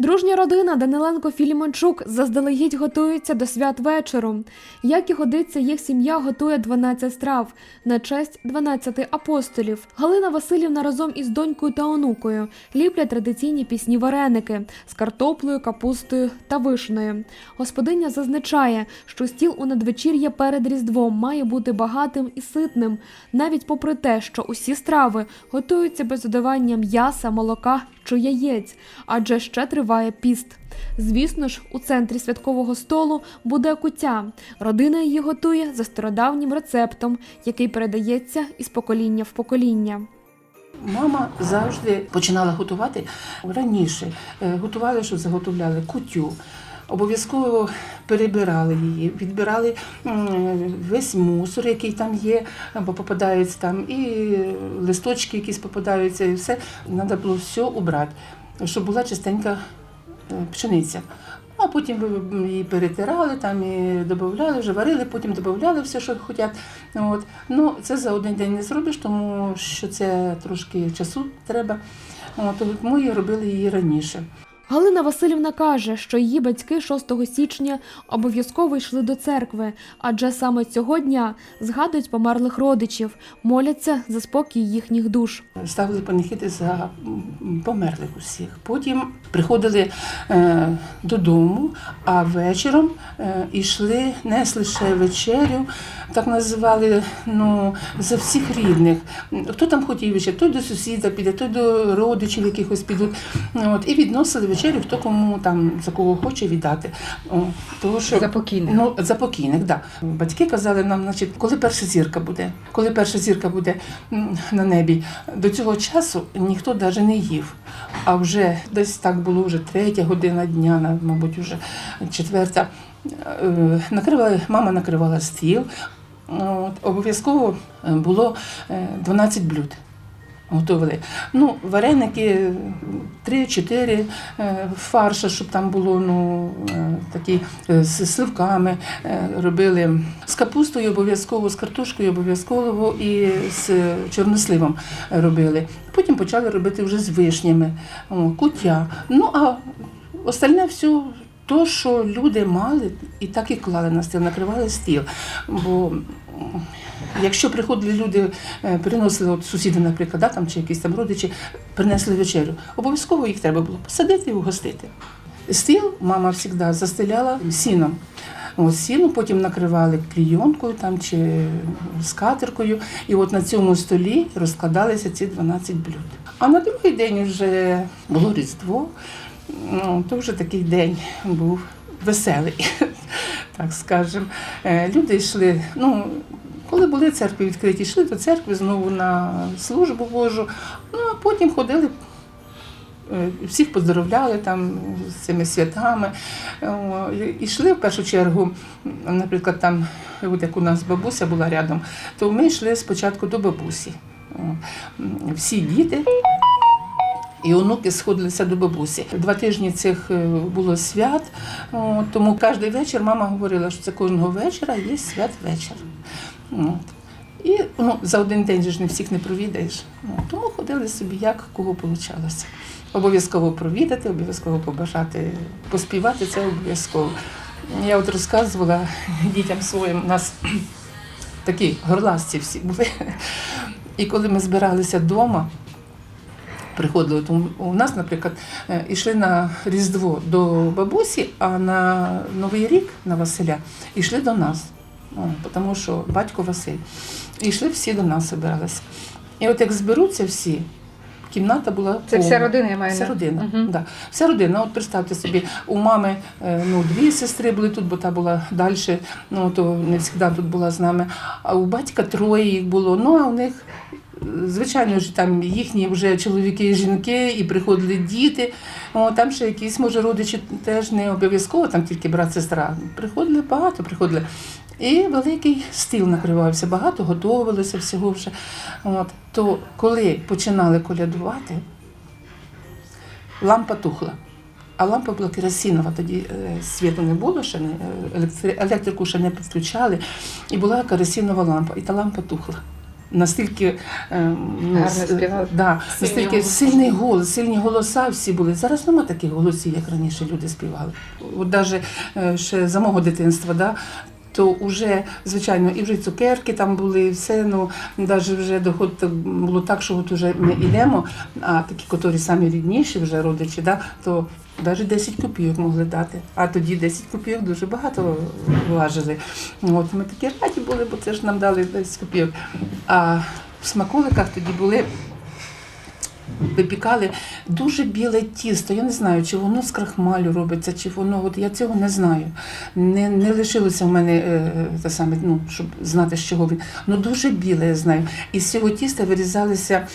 Дружня родина Даниленко Філімончук заздалегідь готується до свят вечору. Як і годиться, їх сім'я готує 12 страв на честь 12 апостолів. Галина Васильівна разом із донькою та онукою ліплять традиційні пісні вареники з картоплею, капустою та вишнею. Господиня зазначає, що стіл у надвечір'я перед Різдвом має бути багатим і ситним, навіть попри те, що усі страви готуються без додавання м'яса, молока чи яєць, адже ще триває піст. Звісно ж, у центрі святкового столу буде куття. Родина її готує за стародавнім рецептом, який передається із покоління в покоління. Мама завжди починала готувати раніше. Е, Готували, що заготовляли кутю. Обов'язково перебирали її, відбирали весь мусор, який там є, або попадаються там, і листочки якісь попадаються, і все. Треба було все убрати, щоб була чистенька е, пшениця. А потім її перетирали, там і додавали, вже варили, потім додавали все, що хочуть. От. Ну, це за один день не зробиш, тому що це трошки часу треба. От, тому і робили її раніше. Галина Васильівна каже, що її батьки 6 січня обов'язково йшли до церкви, адже саме цього дня згадують померлих родичів, моляться за спокій їхніх душ. Ставили паніхіди за померлих усіх. Потім приходили е, додому, а вечором е, йшли, несли ще вечерю, так називали ну, за всіх рідних. Хто там хотів вечерю, той до сусіда піде, той до родичів якихось підуть. От, і відносили вечерю, хто кому там за кого хоче віддати. О, того, що, За покійних. Ну, за покійних, так. Да. Батьки казали нам, значить, коли перша зірка буде, коли перша зірка буде на небі. До цього часу ніхто навіть не їв. А вже десь так було вже третя година дня, мабуть, вже четверта. Е, Накривали, мама накривала стіл. От, обов'язково е, було е, 12 блюд. Готували. Ну, вареники 3-4 е, фарша, щоб там було ну, е, такі е, з сливками робили. З капустою обов'язково, з картошкою обов'язково і з чорносливом робили. Потім почали робити вже з вишнями, куття. Ну а остальне все. То, що люди мали, і так і клали на стіл, накривали стіл. Бо якщо приходили люди, е, приносили от сусіди, наприклад, да, там, чи якісь там родичі, принесли вечерю, обов'язково їх треба було посадити і угостити. Стіл мама завжди застеляла сіном. От сіно, потім накривали клійонкою там, чи скатеркою. І от на цьому столі розкладалися ці 12 блюд. А на другий день вже було Різдво. Ну, то вже такий день був веселий, так скажемо. Е, Люди йшли, ну, коли були церкви відкриті, йшли до церкви знову на службу Божу, ну а потім ходили. е, Всіх поздоровляли там з цими святами. І йшли в першу чергу, наприклад, там, от як у нас бабуся була рядом, то ми йшли спочатку до бабусі. Всі діти і онуки сходилися до бабусі. Два тижні цих е, було свят, тому кожен вечір мама говорила, що це кожного вечора є свят-вечір. І ну, за один день ж не всіх не провідаєш. Ну, тому ходили собі, як кого вийшло. Обов'язково провідати, обов'язково побажати, поспівати це обов'язково. Я от розказувала дітям своїм, у нас такі горласті всі були. І коли ми збиралися вдома, приходили. От у- нас, наприклад, е, йшли на Різдво до бабусі, а на Новий рік на Василя йшли до нас, тому що батько Василь. І йшли всі до нас, збиралися. І от як зберуться всі, кімната була Це вся родина, я маю Вся родина. Мгм. Да. Вся родина. От представте собі, у мами е, ну, дві сестри були тут, бо та була далі, ну то не завжди тут була з нами. А у батька троє їх було. Ну а у них, звичайно ж, там їхні вже чоловіки і жінки, і приходили діти. О, там ще якісь, може, родичі теж не обов'язково, там тільки брат, сестра. Приходили багато, приходили. І великий стіл накривався, багато готувалося всього вже. От. То коли починали колядувати, лампа тухла. А лампа була керосинова, тоді е, світу не було, ще не, е, електрику ще не підключали, і була керосинова лампа, і та лампа тухла. настільки, е, ну. Да, настільки голоси. сильний голос, сильні голоса всі були. Зараз нема таких голосів, як раніше люди співали. От навіть ще за мого дитинства, да, то вже, звичайно, і вже цукерки там були, і все, ну, навіть вже доходить було так, що от уже ми йдемо, а такі, котрі самі рідніші вже родичі, да, то навіть 10 копійок могли дати. А тоді 10 копійок дуже багато важили. От, ми такі раді були, бо це ж нам дали 10 копійок. А в смаколиках тоді були випікали дуже біле тісто. Я не знаю, чи воно з крахмалю робиться, чи воно. От я цього не знаю. Не, не лишилося в мене е, те саме, ну, щоб знати, з чого він. Ну дуже біле, я знаю. І з цього тіста вирізалися.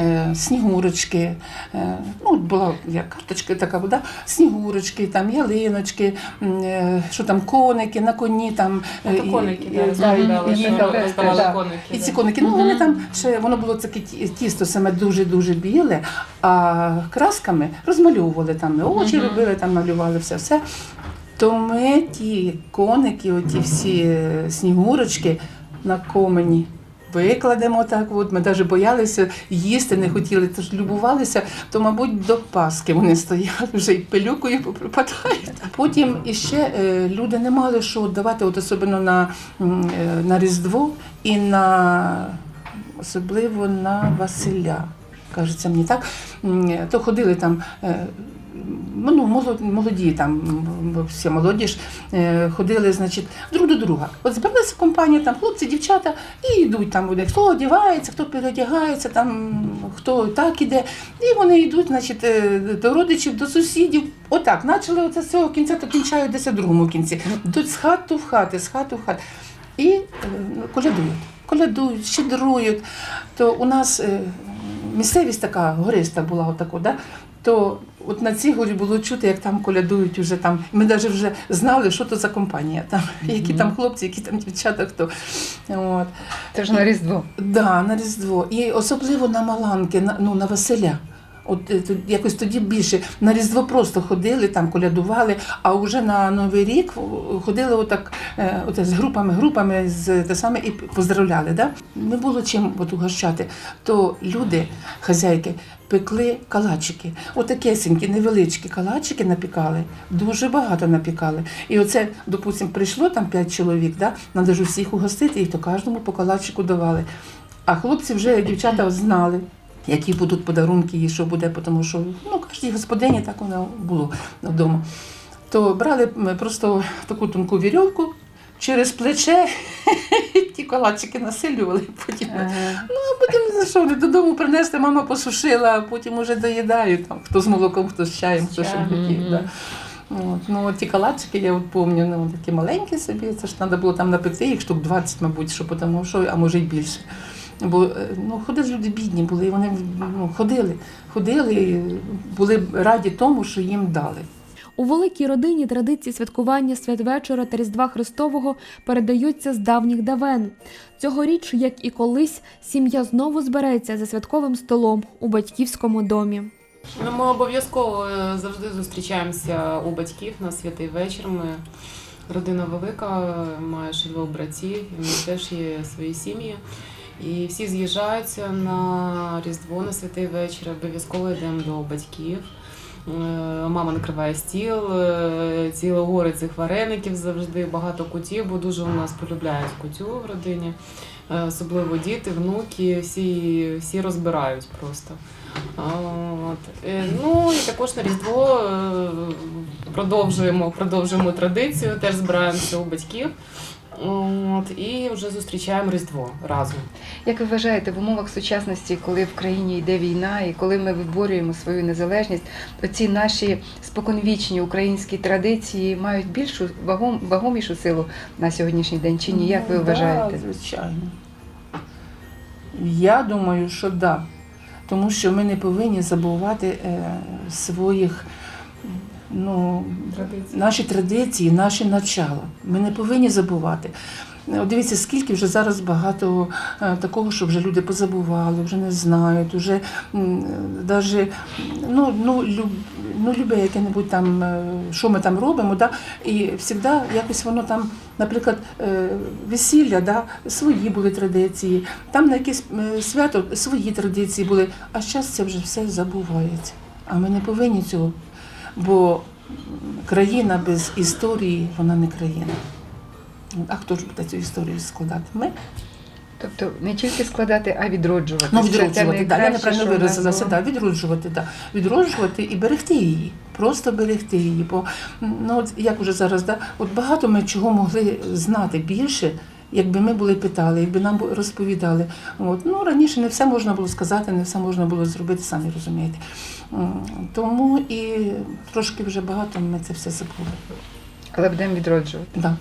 Е, Снігурочки, е, ну була як карточка така вода, снігурочки, там ялиночки, е, що там коники на коні там е, Ото і- коники, і- да, да, і- що да. коники, І ці коники, ну вони там ще воно було таке тісто саме дуже-дуже біле, а красками розмальовували там очі Мгм. робили, там малювали все все. То ми ті коники, оті всі снігурочки на комені. Викладемо так, от ми навіть боялися їсти, не хотіли, тож любувалися, то, мабуть, до Паски вони стояли вже і пилюкою поприпадають. Потім іще е, люди не мали що давати, от особливо на, е, на Різдво і на особливо на Василя. Кажеться мені так. То ходили там. Ну, молоді, там, всі молодіж, е, ходили, значить, друг до друга. От збиралася компанія, там хлопці, дівчата, і йдуть там, хто одягається, хто переодягається, там, хто так іде. І вони йдуть, значить, е, до родичів, до сусідів. Отак, почали оце з цього кінця, то кінчають десь у другому кінці. Йдуть з хату в хати, з хату в хату. І е, колядують, колядують, щедрують. То у нас місцевість така гориста була, отако, да? То от на цій горі було чути, як там колядують уже там. Ми навіть вже знали, що то за компанія, там, які там хлопці, які там дівчата, хто. От. Це ж на Різдво. Да, на Різдво. І особливо на Маланки, на, ну, на Василя. От е, якось тоді більше на Різдво просто ходили, там колядували, а вже на Новий рік ходили отак, е, от з групами, групами з те саме і поздравляли. Да? Не було чим от угощати. То люди, хазяйки, пекли калачики. Отакесенькі, невеличкі калачики напікали, дуже багато напікали. І оце, допустимо, прийшло там п'ять чоловік, да? треба ж усіх угостити, і то кожному по калачику давали. А хлопці вже дівчата знали, які будуть подарунки і що буде, тому що ну, кожній господині так воно було вдома. То брали просто таку тонку вірьовку через плече, ті калачики насилювали, потім. Ну, а потім що додому принесли, мама посушила, а потім уже доїдають, там, хто з молоком, хто з чаєм, хто що хотів. Да. От, ну, ті калачики, я от пам'ятаю, ну, такі маленькі собі, це ж треба було там напекти їх штук 20, мабуть, що, тому що, а може й більше. Бо е, ну, ходили люди бідні були, і вони ну, ходили, ходили, були раді тому, що їм дали. У великій родині традиції святкування святвечора та Різдва Христового передаються з давніх давен. Цьогоріч, як і колись, сім'я знову збереться за святковим столом у батьківському домі. Ну, ми обов'язково е, завжди зустрічаємося у батьків на святий вечір. Ми родина велика, має ще двох братів, і них теж є свої сім'ї. І всі з'їжджаються на Різдво на святий вечір. Обов'язково йдемо до батьків. Е, Мама накриває стіл, е, ціле гори цих вареників завжди, багато кутів, бо дуже у нас полюбляють кутю в родині. Е, Особливо діти, внуки, всі, всі розбирають просто. От. Ну і також на Різдво продовжуємо, продовжуємо традицію, теж збираємося у батьків. От, і вже зустрічаємо Різдво разом. Як ви вважаєте, в умовах сучасності, коли в країні йде війна і коли ми виборюємо свою незалежність, оці наші споконвічні українські традиції мають більшу вагом, вагомішу силу на сьогоднішній день чи ні? Як ви Ну, вважаєте? Да, звичайно. Я думаю, що так. Да. Тому що ми не повинні забувати е, своїх ну, Традиції. наші традиції, наші начала. Ми не повинні забувати. От дивіться, скільки вже зараз багато е, такого, що вже люди позабували, вже не знають, вже навіть ну, ну, люб, ну, любе яке-небудь там, е, що ми там робимо, да? і завжди якось воно там, наприклад, е, весілля, да? свої були традиції, там на якесь свято свої традиції були, а зараз це вже все забувається. А ми не повинні цього, бо країна без історії, вона не країна. А хто ж буде цю історію складати? Ми? Тобто не тільки складати, а відроджувати. Ну, відроджувати, да, я неправильно виразилася, да, відроджувати, да. відроджувати і берегти її, просто берегти її. Бо ну, от, як уже зараз, да, от багато ми чого могли знати більше, якби ми були питали, якби нам розповідали. От, ну, раніше не все можна було сказати, не все можна було зробити, самі розумієте. Тому і трошки вже багато ми це все забули. Але будемо відроджувати. Да.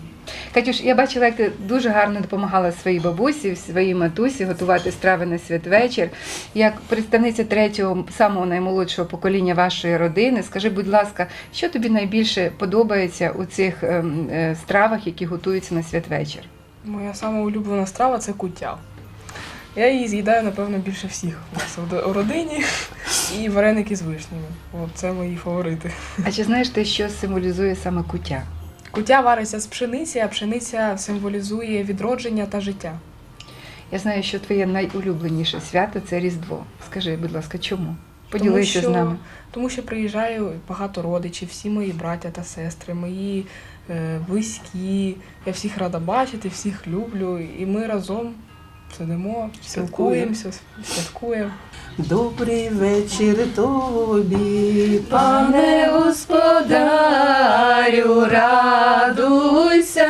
Катюш, я бачила, як ти дуже гарно допомагала своїй бабусі, своїй матусі готувати страви на святвечір. Як представниця третього, самого наймолодшого покоління вашої родини, скажи, будь ласка, що тобі найбільше подобається у цих ем, е, стравах, які готуються на святвечір? Моя сама улюблена страва це куття. Я її з'їдаю, напевно, більше всіх у нас у- у родині. І вареники з вишнями. От це мої фаворити. А чи знаєш ти, що символізує саме куття? Куття вариться з пшениці, а пшениця символізує відродження та життя. Я знаю, що твоє найулюбленіше свято це Різдво. Скажи, будь ласка, чому? Поділися що- з нами. Тому що приїжджає багато родичів, всі мої браття та сестри, мої е, близькі. Я всіх рада бачити, всіх люблю. І ми разом сидимо, спілкуємося, святкуємо. Добрий вечір тобі, Пане господарю, радуйся,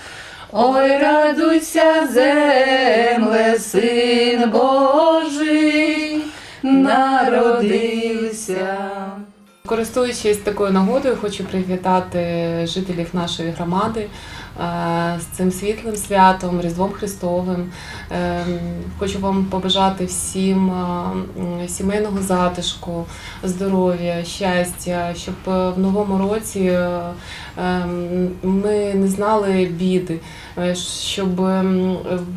Ой, радуйся, земле, син Божий народився. Користуючись такою нагодою, хочу привітати жителів нашої громади з цим світлим святом, Різдвом Христовим. Е, Хочу вам побажати всім е, сімейного затишку, здоров'я, щастя, щоб е, в новому році е, ми не знали біди, е, щоб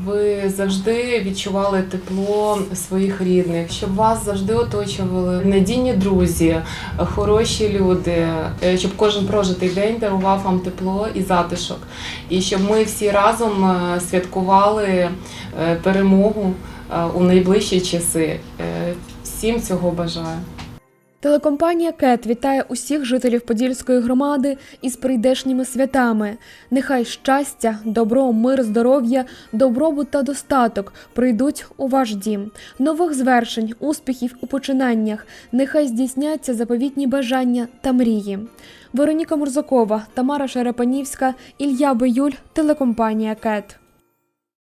ви завжди відчували тепло своїх рідних, щоб вас завжди оточували надійні друзі, хороші люди, е, щоб кожен прожитий день дарував вам тепло і затишок, і щоб ми всі разом е, святкували е, перемогу е, у найближчі часи. Всім цього бажаю. Телекомпанія Кет вітає усіх жителів Подільської громади із прийдешніми святами. Нехай щастя, добро, мир, здоров'я, добробут та достаток прийдуть у ваш дім. Нових звершень, успіхів у починаннях. Нехай здійсняться заповітні бажання та мрії. Вероніка Мурзакова, Тамара Шерепанівська, Ілля Биюль, телекомпанія Кет.